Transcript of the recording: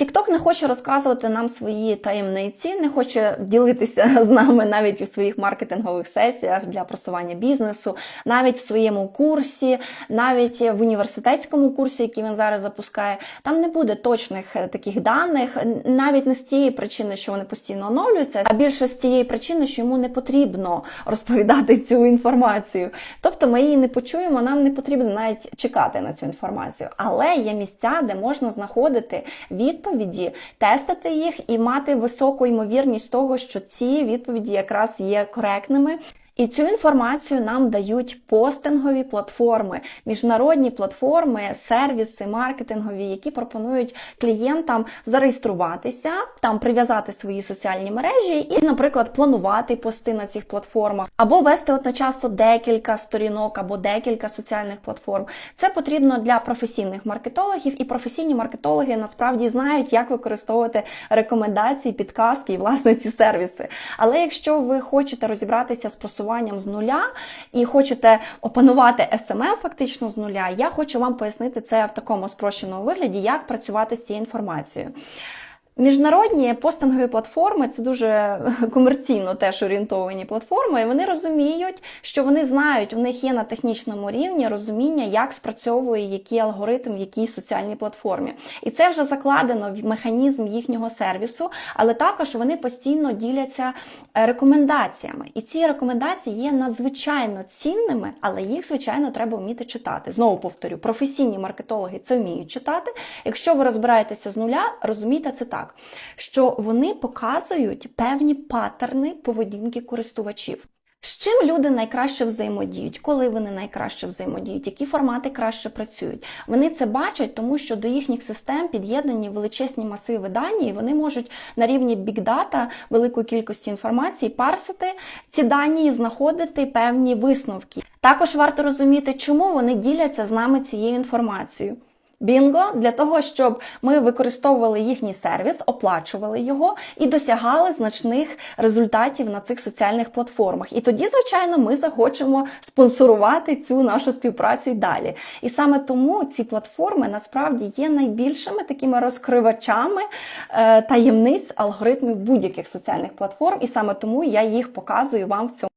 TikTok не хоче розказувати нам свої таємниці, не хоче ділитися з нами навіть у своїх маркетингових сесіях для просування бізнесу, навіть в своєму курсі, навіть в університетському курсі, який він зараз запускає. Там не буде точних е, таких даних, навіть не з тієї причини, що вони постійно оновлюються, а більше з тієї причини, що йому не потрібно розповідати цю інформацію. Тобто ми її не почуємо, нам не потрібно навіть чекати на цю інформацію. Але є місця, де можна знаходити відповіді, тестити їх і мати високу ймовірність того, що ці відповіді якраз є коректними. І цю інформацію нам дають постингові платформи, міжнародні платформи, сервіси маркетингові, які пропонують клієнтам зареєструватися, там прив'язати свої соціальні мережі і, наприклад, планувати пости на цих платформах, або вести одночасно декілька сторінок або декілька соціальних платформ. Це потрібно для професійних маркетологів, і професійні маркетологи насправді знають, як використовувати рекомендації, підказки і власне ці сервіси. Але якщо ви хочете розібратися з просуванням з нуля і хочете опанувати SMM фактично з нуля, я хочу вам пояснити це в такому спрощеному вигляді, як працювати з цією інформацією. Міжнародні постингові платформи це дуже комерційно теж орієнтовані платформи. і Вони розуміють, що вони знають, у них є на технічному рівні розуміння, як спрацьовує який алгоритм в якій соціальній платформі. І це вже закладено в механізм їхнього сервісу, але також вони постійно діляться е, рекомендаціями. І ці рекомендації є надзвичайно цінними, але їх, звичайно, треба вміти читати. Знову повторю, професійні маркетологи це вміють читати. Якщо ви розбираєтеся з нуля, розумійте це так що вони показують певні паттерни поведінки користувачів. З чим люди найкраще взаємодіють, коли вони найкраще взаємодіють, які формати краще працюють. Вони це бачать, тому що до їхніх систем під'єднані величезні масиви дані, і вони можуть на рівні бікдата великої кількості інформації парсити ці дані і знаходити певні висновки. Також варто розуміти, чому вони діляться з нами цією інформацією. Бінго для того, щоб ми використовували їхній сервіс, оплачували його і досягали значних результатів на цих соціальних платформах. І тоді, звичайно, ми захочемо спонсорувати цю нашу співпрацю й далі. І саме тому ці платформи насправді є найбільшими такими розкривачами е, таємниць алгоритмів будь-яких соціальних платформ, і саме тому я їх показую вам в цьому.